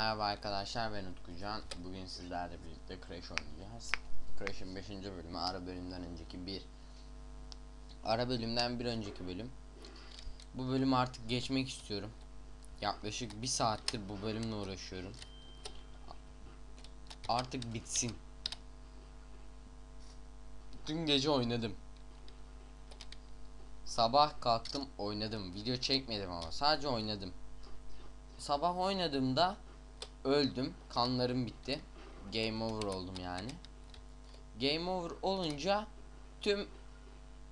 Merhaba arkadaşlar ben Utkucan. Bugün sizlerle birlikte Crash oynayacağız. Crash'ın 5. bölümü ara bölümden önceki bir ara bölümden bir önceki bölüm. Bu bölümü artık geçmek istiyorum. Yaklaşık bir saattir bu bölümle uğraşıyorum. Artık bitsin. Dün gece oynadım. Sabah kalktım oynadım. Video çekmedim ama sadece oynadım. Sabah oynadığımda öldüm. Kanlarım bitti. Game over oldum yani. Game over olunca tüm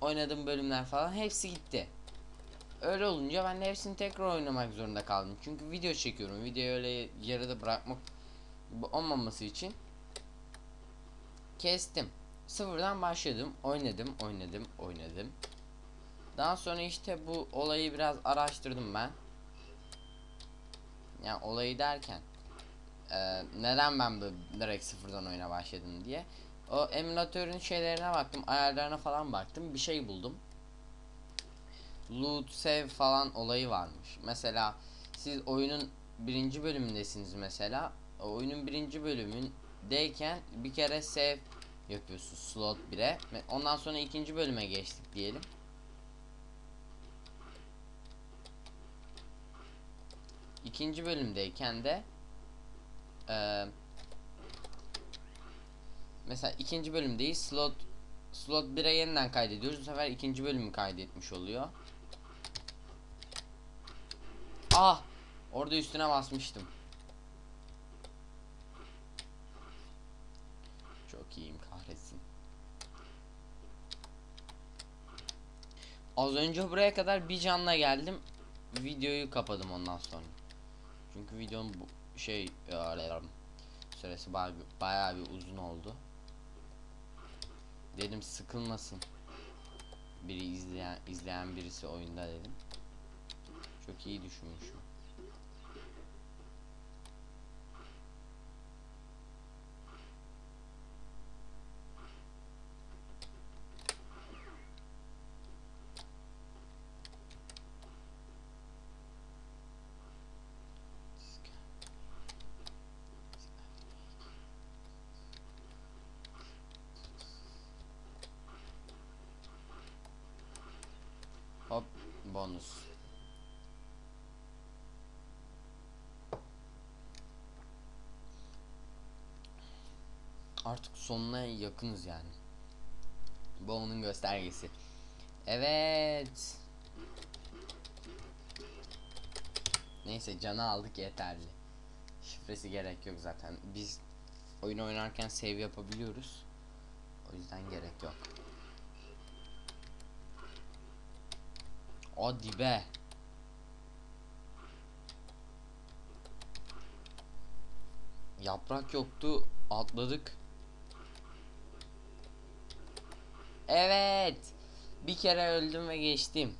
oynadığım bölümler falan hepsi gitti. Öyle olunca ben de hepsini tekrar oynamak zorunda kaldım. Çünkü video çekiyorum. Videoyu öyle yarıda bırakmak olmaması için kestim. Sıfırdan başladım. Oynadım, oynadım, oynadım. Daha sonra işte bu olayı biraz araştırdım ben. Yani olayı derken e, neden ben bu direkt sıfırdan oyuna başladım diye. O emülatörün şeylerine baktım, ayarlarına falan baktım. Bir şey buldum. Loot, save falan olayı varmış. Mesela siz oyunun birinci bölümündesiniz mesela. O oyunun birinci bölümündeyken bir kere save yapıyorsunuz slot 1'e. Ondan sonra ikinci bölüme geçtik diyelim. ikinci bölümdeyken de eee mesela ikinci bölümdeyiz. Slot slot 1'e yeniden kaydediyoruz. Bu sefer ikinci bölümü kaydetmiş oluyor. Ah! Orada üstüne basmıştım. Çok iyiyim kahretsin. Az önce buraya kadar bir canla geldim. Videoyu kapadım ondan sonra. Çünkü videonun bu şey ya, süresi bayağı, bayağı bir uzun oldu. Dedim sıkılmasın. Biri izleyen izleyen birisi oyunda dedim. Çok iyi düşünmüşüm. Bonus. Artık sonuna yakınız yani. Bu onun göstergesi. Evet. Neyse canı aldık yeterli. Şifresi gerek yok zaten. Biz oyun oynarken save yapabiliyoruz. O yüzden gerek yok. Hadi be. Yaprak yoktu. Atladık. Evet. Bir kere öldüm ve geçtim.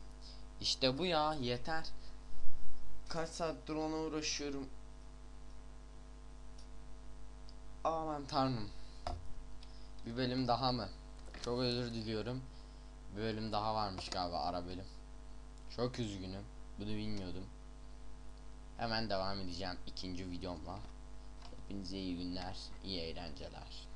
İşte bu ya yeter. Kaç saattir ona uğraşıyorum. Aman tanrım. Bir bölüm daha mı? Çok özür diliyorum. Bir bölüm daha varmış galiba ara bölüm. Çok üzgünüm. Bunu bilmiyordum. Hemen devam edeceğim ikinci videomla. Hepinize iyi günler, iyi eğlenceler.